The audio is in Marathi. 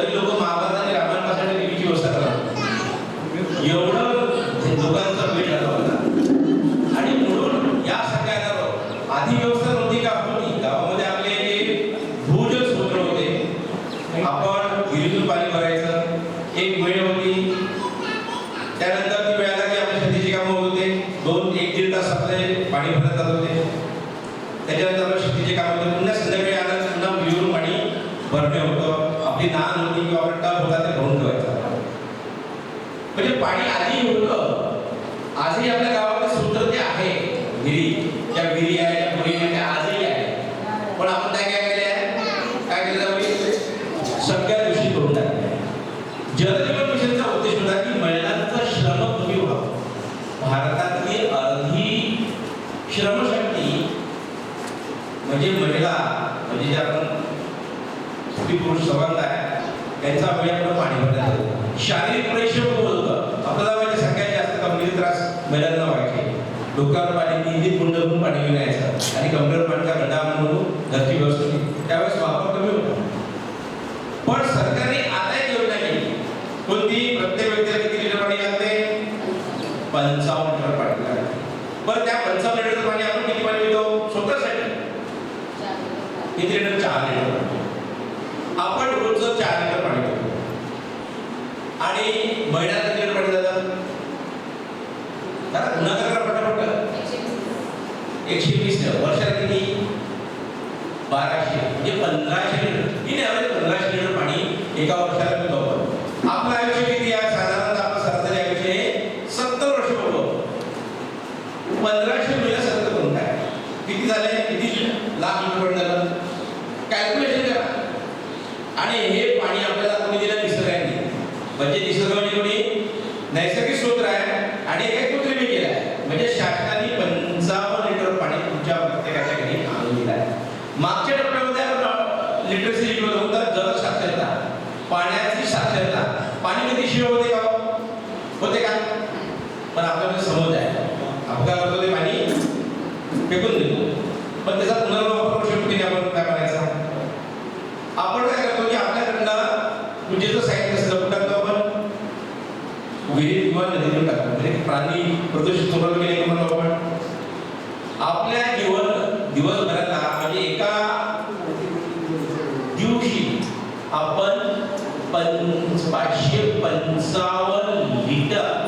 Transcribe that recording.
गरीब लोक महाभारत आणि रामायणपासून टीव्हीची व्यवस्था करतात? एवढं लोकांचा वेळ होता आणि म्हणून या सगळ्यांना आधी व्यवस्था नव्हती का आपण गावामध्ये आपले भूजल सूत्र होते. आपण विहिरीतून पाणी भरायचं एक वेळ होती. त्यानंतर ती वेळ आला की आपल्या शेतीची कामं होते दोन एक दीड तास आपले पाणी भरत जात होते. त्याच्यानंतर आपल्या शेतीचे काम होते. पुन्हा संध्याकाळी आला पुन्हा विहिरून पाणी भरणे होते. आपली नान होती किंवा आपला टब होता ते भरून ठेवायचं. म्हणजे पाणी आधी होतं आजही आपल्या गावामध्ये सूत्र ते आहे. विहिरी त्या विहिरी आहे त्या मुली आहे त्या आजही आहे. पण आपण काय काय केले आहे काय केलं जाऊ सगळ्या दिवशी करून टाकले जलजीवन मिशनचा उद्देश होता की महिलांचा श्रम कमी व्हावा. भारतातली अर्धी श्रमशक्ती म्हणजे महिला म्हणजे जे आपण स्त्री पुरुष संबंध आहे त्यांचा वेळ पाणी भरण्यात येतो शारीरिक परिश्रम होत होतं. आपल्याला म्हणजे सगळ्यात जास्त गंभीर त्रास महिलांना व्हायचे. डोक्यावर पाणी निधी गुंड करून पाणी घेऊन आणि कमरेवर पाण्याचा गड्डा म्हणून घरची व्यवस्था त्यावेळेस वापर कमी होता. पण सरकारने आता एक योजना केली. कोणती प्रत्येक व्यक्तीला किती लिटर पाणी लागते? पंचावन्न लिटर पाणी लागते. पण त्या पंचावन्न लिटर पाणी आपण किती पाणी पितो? स्वतःसाठी. किती लिटर? चार लिटर. पाणी आपण रोज चार लिटर पाणी पितो. आणि महिन्यात किती लिटर पाणी जातं? जरा गुन्हा करा पटापट एकशे वीस लिटर. वर्षाला किती? बाराशे. म्हणजे पंधराशे लिटर. इन ॲव्हरेज पंधराशे लिटर पाणी एका वर्षाला पितो आपण? आपलं आयुष्य किती आहे? साधारणतः आपलं सरासरी आयुष्य हे सत्तर वर्ष बघतो पंधराशे महिला सत्तर करून काय किती झाले? किती लाख लिटर पाणी झालं कॅल्क्युलेशन आणि हे पाणी आपल्याला कोणी दिलं? निसर्गाने. म्हणजे निसर्ग म्हणजे कोणी? नैसर्गिक स्रोत आहे आणि एक कृत्रिमी केला आहे. म्हणजे शासनाने पंचावन्न लिटर पाणी तुमच्या प्रत्येकाच्या घरी आणून दिलं आहे. मागच्या टप्प्यामध्ये आपण लिटरसी शिकवलं होतं जल साक्षरता. पाण्याची साक्षरता. पाणी कधी शिव होते का हो? होते का? पण आपल्याला समज आहे. आपण काय करतो ते पाणी फेकून देतो. पण त्याचा पुनर्वापर जंगलामध्ये टाकतो म्हणजे प्राणी प्रदूषित होणार म्हणतो आपण? आपल्या जीवन दिवसभराला म्हणजे एका दिवशी आपण पाचशे पंचावन्न लिटर